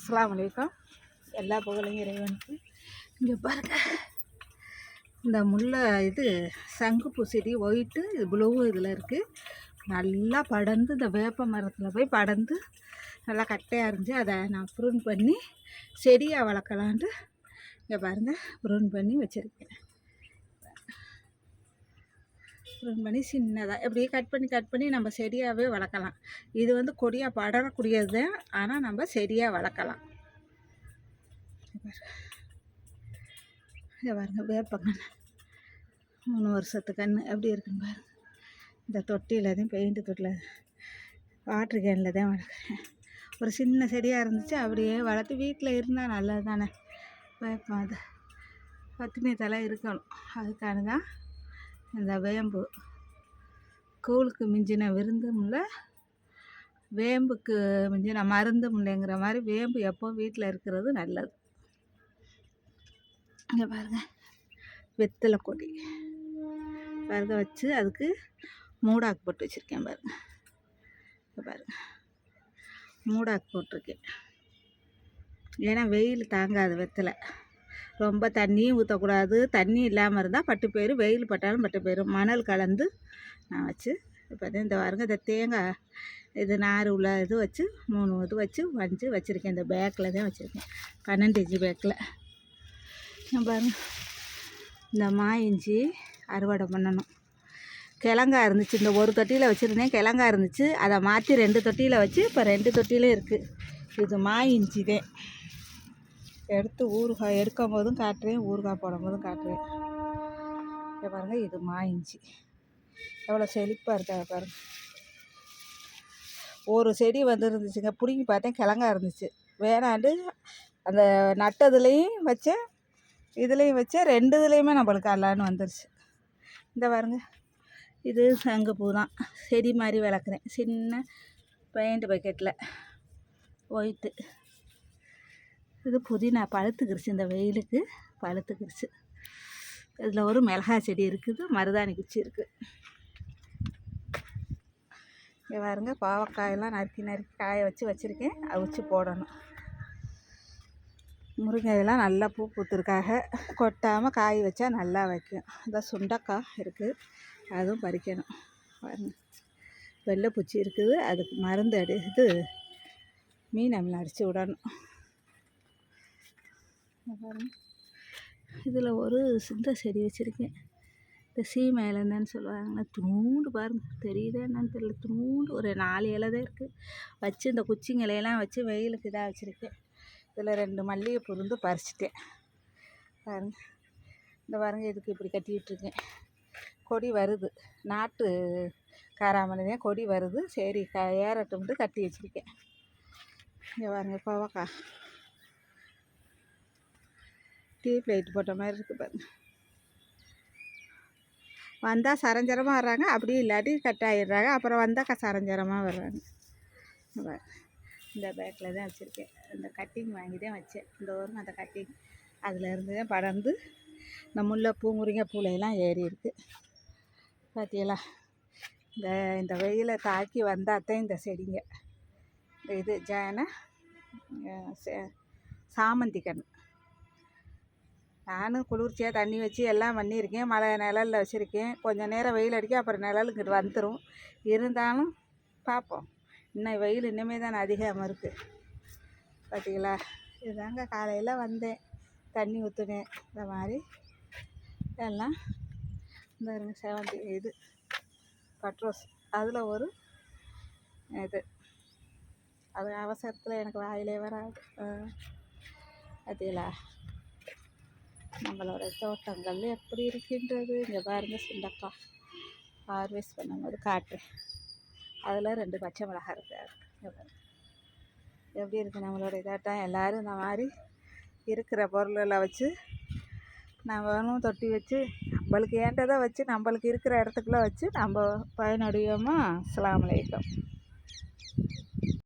அஸ்லாம் வலைக்கம் எல்லா புகழையும் இறைவனுக்கு. இங்கே பாருங்க. இந்த முல்லை இது சங்குப்பூ செடி ஒயிட்டு இது இதில் இருக்குது நல்லா படர்ந்து இந்த வேப்ப மரத்தில் போய் படர்ந்து நல்லா கட்டையாக இருந்துச்சு அதை நான் ப்ரூன் பண்ணி செடியாக வளர்க்கலான்ட்டு இங்கே பாருங்கள் ப்ரூன் பண்ணி வச்சுருக்கேன். ப்ரூன் பண்ணி சின்னதாக இப்படியே கட் பண்ணி கட் பண்ணி நம்ம செடியாகவே வளர்க்கலாம். இது வந்து கொடியாக படரக்கூடியது தான் ஆனால் நம்ம செடியாக வளர்க்கலாம். இங்கே பாருங்க வேப்பங்கண்ணு மூணு வருஷத்து கன்று எப்படி இருக்குன்னு பாருங்க. இந்த தொட்டியில் தான் பெயிண்ட் தொட்டியில் வாட்ரு கேனில் தான் வளர்க்குறேன். ஒரு சின்ன செடியாக இருந்துச்சு அப்படியே வளர்த்து வீட்டில் இருந்தால் நல்லது தானே வேப்பம் அது பத்தினி தலை இருக்கணும். அதுக்கான தான் இந்த வேம்பு. கூழுக்கு மிஞ்சின விருந்தும் இல்லை வேம்புக்கு மிஞ்சின மருந்தும் இல்லைங்கிற மாதிரி வேம்பு எப்போ வீட்டில் இருக்கிறது நல்லது. இங்கே பாருங்க. வெத்தலை கொடி. பாருங்க வச்சு அதுக்கு மூடாக்கு போட்டு வச்சுருக்கேன் பாருங்க. இங்கே பாருங்க. மூடாக்கு போட்டிருக்கேன். ஏன்னா வெயில் தாங்காது வெத்தலை. ரொம்ப தண்ணியும் ஊற்றக்கூடாது தண்ணி இல்லாமல் இருந்தால் பட்டு போயிடும் வெயில் பட்டாலும் பட்டு போயிடும் மணல் கலந்து நான் வச்சு இப்போ இந்த பாருங்க இந்த தேங்காய் இது நார் உள்ள இது வச்சு மூணு இது வச்சு வஞ்சி வச்சுருக்கேன். இந்த பேக்கில் தான் வச்சுருக்கேன். பன்னெண்டு இஞ்சி பேக்கில் பாருங்க. இந்த மா இஞ்சி அறுவடை பண்ணணும். கிழங்கா இருந்துச்சு. இந்த ஒரு தொட்டியில் வச்சுருந்தேன். கிழங்கா இருந்துச்சு. அதை மாற்றி ரெண்டு தொட்டியில் வச்சு இப்போ ரெண்டு தொட்டியிலும் இருக்குது இது மா இஞ்சி தான். எடுத்து ஊறுகாய் எடுக்கும் போதும் காட்டுறேன். ஊறுகாய் போடும் போதும் காட்டுறேன். இங்கே பாருங்கள் இது மா இஞ்சி எவ்வளோ செழிப்பாக இருக்கா பாருங்க. ஒரு செடி வந்துருந்துச்சுங்க. பிடுங்கி பார்த்தேன் கிழங்கா இருந்துச்சு. வேணாண்டு அந்த நட்டதுலேயும் வச்சேன் இதுலேயும் வச்சேன் ரெண்டு இதுலேயுமே நம்மளுக்கு அல்லான்னு வந்துருச்சு. இந்த பாருங்க இது சங்கப்பூ தான் செடி மாதிரி வளர்க்குறேன். சின்ன பெயிண்ட் பக்கெட்டில் ஒயிட்டு இது புதினா பழுத்துக்கிருச்சு இந்த வெயிலுக்கு பழுத்துக்கிருச்சு. இதில் ஒரு மிளகாய் செடி இருக்குது மருதாணி குச்சி இருக்குது இங்கே பாருங்க பாவக்காயெல்லாம் நறுக்கி நறுக்கி காய வச்சு வச்சுருக்கேன் அவிச்சு போடணும். முருங்கையெல்லாம் நல்லா பூ பூத்துருக்காக கொட்டாமல் காய் வச்சா நல்லா வைக்கும். இந்த சுண்டக்காய் இருக்குது அதுவும் பறிக்கணும். வெள்ளை வெள்ளைப்பூச்சி இருக்குது அதுக்கு மருந்து அடி இது மீன் அமில் அடித்து விடணும். இதில் ஒரு சிந்த செடி வச்சுருக்கேன். இந்த சீமை இலந்தன்னு சொல்லுவாங்க துணூண்டு பாருங்க தெரியுதா என்னன்னு தெரியல துணூண்டு ஒரு நாலு இலை தான் இருக்குது வச்சு இந்த குச்சிங்க இலையெல்லாம் வச்சு வெயிலுக்கு இதாக வச்சுருக்கேன். இதில் ரெண்டு மல்லிகை இருந்து பறிச்சிட்டேன். பாருங்க இந்த பாருங்க இதுக்கு இப்படி கட்டி விட்டுருக்கேன் கொடி வருது நாட்டு காராமணி கொடி வருது சரி க ஏறட்டும்ட்டு கட்டி வச்சுருக்கேன். இங்கே பாருங்கள் கோவக்காய். டியூப் லைட் போட்ட மாதிரி இருக்குது பாருங்க வந்தால் சரஞ்சரமாக வர்றாங்க அப்படி இல்லாட்டி கட் ஆகிடுறாங்க அப்புறம் வந்தால் க சரஞ்சரமாக வர்றாங்க. இந்த பேக்கில் தான் வச்சுருக்கேன். இந்த கட்டிங் வாங்கி தான் வச்சேன். இந்த ஒரு அந்த கட்டிங் அதிலேருந்து தான் படர்ந்து இந்த முல்லைப்பூ முருங்கைப்பூலையெல்லாம் ஏறி இருக்குது பார்த்தீங்களா இந்த இந்த வெயிலை தாக்கி வந்தால் தான் இந்த செடிங்க. இது ஜான சாமந்தி கன்று நானும் குளிர்ச்சியாக தண்ணி வச்சு எல்லாம் பண்ணியிருக்கேன். மழை நிழல்ல வச்சுருக்கேன். கொஞ்சம் நேரம் வெயில் அடிக்க அப்புறம் நிழல் இங்கிட்டு வந்துடும் இருந்தாலும் பார்ப்போம். இன்னும் வெயில் இன்னுமே தானே அதிகமாக இருக்குது பார்த்தீங்களா இதுதாங்க காலையில் வந்தேன். தண்ணி ஊற்றுனேன் இந்த மாதிரி எல்லாம் இந்த செவன்டி செவந்தி இது பட்ரோஸ் அதில் ஒரு இது. அது அவசரத்தில் எனக்கு வாயிலே வராது. பார்த்தீங்களா நம்மளோட தோட்டங்கள் எப்படி இருக்கின்றது? இங்கே பாருங்க சுண்டக்காய். ஹார்வெஸ்ட் பண்ணும்போது காட்டுறேன் அதில் ரெண்டு பச்சை மிளகா இருக்கு. எப்படி இருக்குது நம்மளோட இதாட்டம்? எல்லோரும் இந்த மாதிரி இருக்கிற பொருளெல்லாம் வச்சு நம்மளும் தொட்டி வச்சு நம்மளுக்கு ஏண்டதை வச்சு நம்மளுக்கு இருக்கிற இடத்துக்குள்ள வச்சு நம்ம பயனடையோமா? அஸ்லாம் வலைக்கம்